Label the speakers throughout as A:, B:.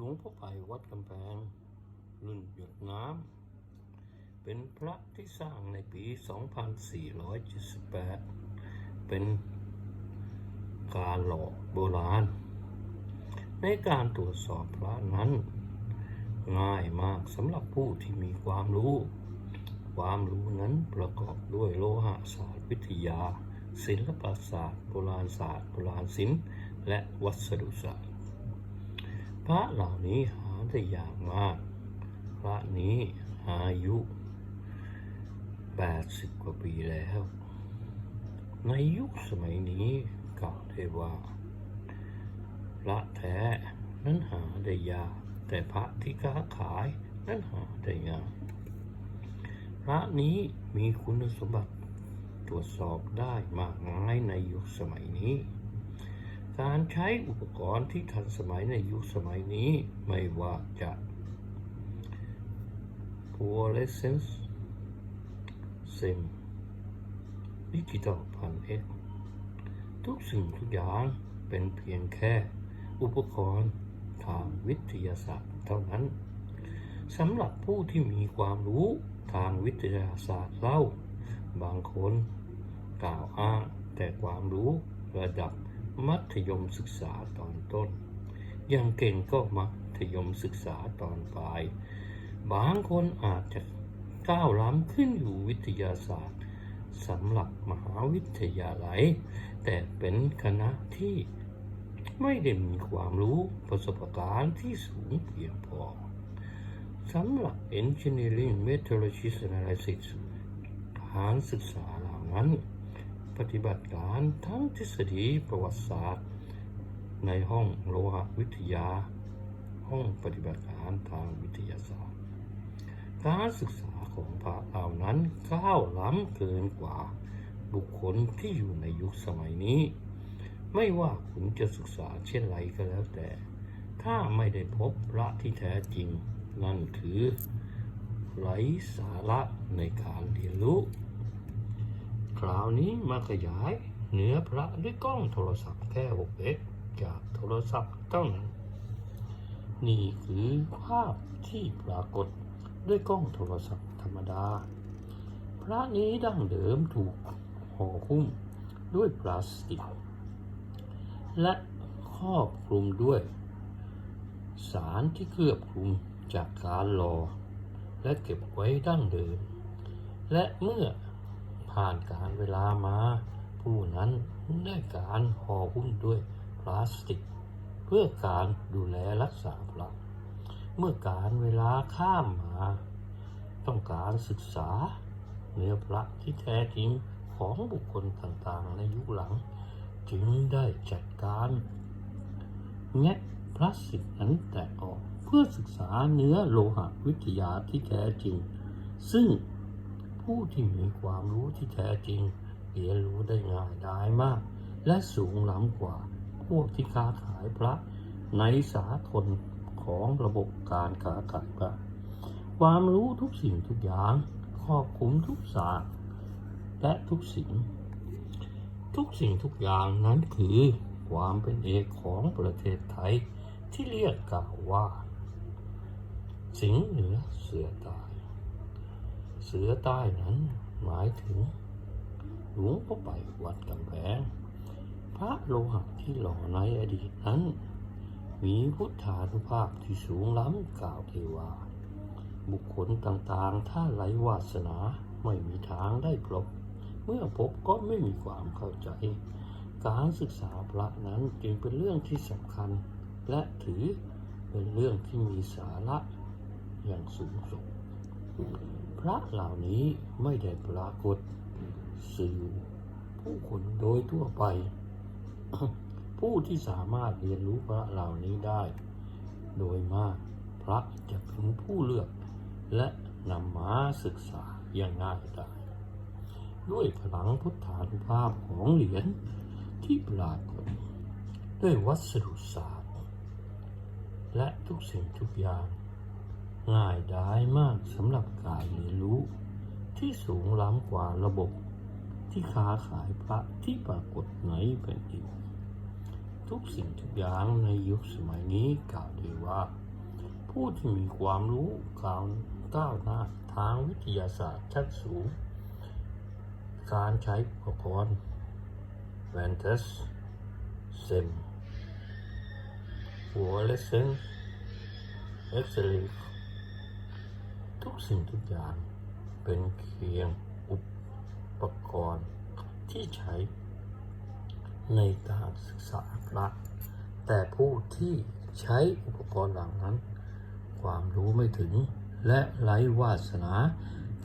A: ลวงพ่อไปวัดกำแพง รุ่นหยดน้ำ เป็นพระที่สร้างในปี 2478 เป็นการหล่อโบราณ ในการตรวจสอบพระนั้น ง่ายมากสำหรับผู้ที่มีความรู้ ความรู้นั้นประกอบด้วยโลหะศาสตร์วิทยา ศิลปศาสตร์ โบราณศาสตร์ โบราณศิลป์ และวัสดุศาสตร์ พระเหล่านี้หาได้ยากมาก พระนี้อายุ80กว่าปีแล้ว ในยุคสมัยนี้กล่าวได้ว่า พระแท้นั้นหาได้ยากแต่พระที่ค้าขายนั้นหาได้ง่ายพระนี้มีคุณสมบัติตรวจสอบได้มากมายในยุคสมัยนี้ การใช้อุปกรณ์ที่ทันสมัยในยุคสมัยนี้ไม่ว่าจะ fluorescence sim ดิจิตอลพันเอ็กทุกสิ่งทุกอย่างเป็นเพียงแค่อุปกรณ์ทางวิทยาศาสตร์เท่านั้นสำหรับผู้ที่มีความรู้ทางวิทยาศาสตร์เล่า บางคนกล่าวอ้างแต่ความรู้ระดับ มัธยมศึกษาตอนต้น อย่างเก่งก็มัธยมศึกษาตอนปลาย บางคนอาจจะก้าวล้ำขึ้นอยู่วิทยาศาสตร์สำหรับมหาวิทยาลัย แต่เป็นคณะที่ไม่ได้มีความรู้ประสบการณ์ที่สูงเพียงพอสำหรับ Engineering Methodology Analysis การศึกษาเหล่านั้น ปฏิบัติการทั้งทฤษฎีประวัติศาสตร์ ในห้องโลหะวิทยา ห้องปฏิบัติการทางวิทยาศาสตร์ การศึกษาของพระเหล่านั้นก้าวล้ำเกินกว่าบุคคลที่อยู่ในยุคสมัยนี้ ไม่ว่าคุณจะศึกษาเช่นไรก็แล้วแต่ ถ้าไม่ได้พบพระที่แท้จริง นั่นคือไร้สาระในการเรียนรู้ คราวนี้มาขยายเนื้อพระด้วยกล้องโทรศัพท์แค่ 6x จากโทรศัพท์เท่านั้น นี่คือภาพที่ปรากฏด้วยกล้องโทรศัพท์ธรรมดา พระนี้ดั้งเดิมถูกห่อหุ้มด้วยพลาสติก และครอบคลุมด้วย สารที่เคลือบคลุมจากการหลอและเก็บไว้ดั้งเดิม และเมื่อ ผ่านการเวลามา ผู้นั้นได้การห่อหุ้มด้วยพลาสติก เพื่อการดูแลรักษาพระเมื่อการเวลาข้ามมา ต้องการศึกษาเนื้อพระที่แท้จริงของบุคคลต่างๆ ในยุคหลัง จึงได้จัดการแงะพลาสติกนั้นแตกออกเพื่อศึกษาเนื้อโลหะวิทยาที่แท้จริง ซึ่ง ผู้ที่มีความรู้ที่แท้จริงเรียนรู้ได้ง่ายได้มาก และสูงล้ำกว่า พวกที่ค้าขายพระในสากลของระบบการค้าขายพระความรู้ทุกสิ่งทุกอย่างครอบคลุมทุกศาสตร์และทุกสิ่ง ทุกสิ่งทุกอย่างนั้นคือความเป็นเอกของประเทศไทยที่เรียกกล่าวว่า สิงห์เหนือเสือต้ เสือใต้นั้นหมายถึงหลวงพ่อไปวัดกำแพงพระโลหะที่หล่อในอดีตนั้น มีพุทธานุภาพที่สูงล้ำกล่าวเทวา บุคคลต่างๆ ถ้าไร้วาสนาไม่มีทางได้พบเมื่อพบก็ไม่มีความเข้าใจ การศึกษาพระนั้นจึงเป็นเรื่องที่สำคัญ และถือเป็นเรื่องที่มีสาระอย่างสูงส่ง พระเหล่านี้ไม่ได้ปรากฏสื่อผู้คนโดยทั่วไป ผู้ที่สามารถเรียนรู้พระเหล่านี้ได้ โดยมากพระจะเป็นผู้เลือก และนำมาศึกษาอย่างง่ายได้ด้วยพลังพุทธานุภาพของเหรียญที่ปรากฏด้วยวัสดุศาสตร์ และทุกสิ่งทุกอย่าง ง่ายดายมากสำหรับการเรียนรู้ ที่สูงล้ำกว่าระบบที่ค้าขายพระที่ปรากฏในแผ่นดินทุกสิ่งทุกอย่างในยุคสมัยนี้กล่าวได้ว่า ผู้ที่มีความรู้ก้าวก้าวหน้าทางวิทยาศาสตร์ชั้นสูง การใช้อุปกรณ์แวนเทสเซมหัวเลเซนเอ็กซเรย์ ทุกสิ่งทุกอย่างเป็นเพียงอุปกรณ์ที่ใช้ในการศึกษาพระแต่ผู้ที่ใช้อุปกรณ์เหล่านั้น ความรู้ไม่ถึงและไร้วาสนา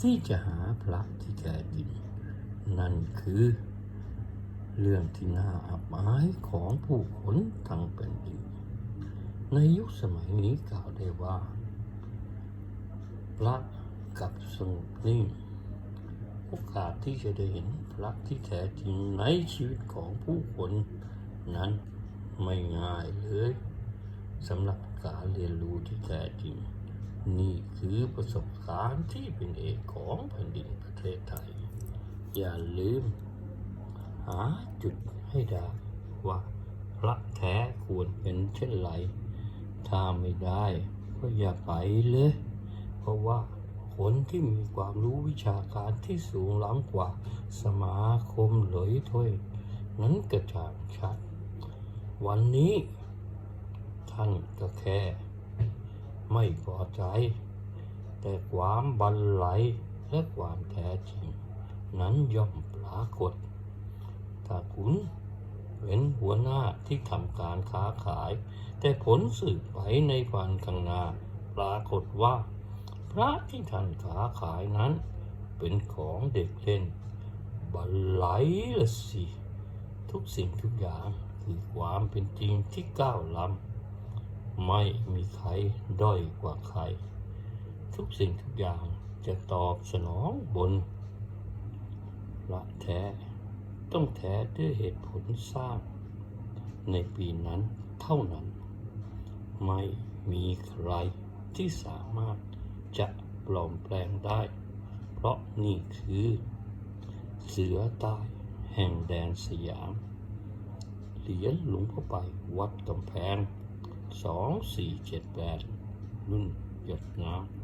A: ที่จะหาพระที่แท้จริงนั่นคือ เรื่องที่น่าอับอายของผู้คนทั้งเป็นดินในยุคสมัยนี้กล่าวได้ว่า พระกับสงบนิ่งโอกาสที่จะได้เห็นพระที่แท้จริงในชีวิตของผู้คนนั้นไม่ง่ายเลยสำหรับการเรียนรู้ที่แท้จริง นี่คือประสบการณ์ที่เป็นเอกของแผ่นดินประเทศไทย อย่าลืม หาจุดให้ได้ว่าพระแท้ควรเป็นเช่นไร ถ้าไม่ได้ก็อย่าไปเลย เพราะว่าคนที่มีความรู้วิชาการที่สูงล้ำกว่าสมาคมหลอยถ้วยนั้นกระจ่างชัด วันนี้ ท่านก็แค่ ไม่พอใจ แต่ความบันไหลและความแท้จริง นั้นย่อมปรากฏ ถ้าคุณเป็นหัวหน้าที่ทำการค้าขาย แต่ผลสืบไปในวันข้างหน้าปรากฏว่า พระที่ท่านค้าขายนั้น เป็นของเด็กเล่น บันไหลละสิ ทุกสิ่งทุกอย่างคือความเป็นจริงที่ก้าวล้ำไม่มีใครด้อยกว่าใคร ทุกสิ่งทุกอย่างจะตอบสนองบนละแท้ต้องแท้ด้วยเหตุผลสร้าง ในปีนั้นเท่านั้น ไม่มีใครที่สามารถ จะปลอมแปลงได้ เพราะนี่คือ เสือใต้แห่งแดนสยาม เหรียญหลวงพ่อไปวัดกำแพง 2478 รุ่นหยดน้ำ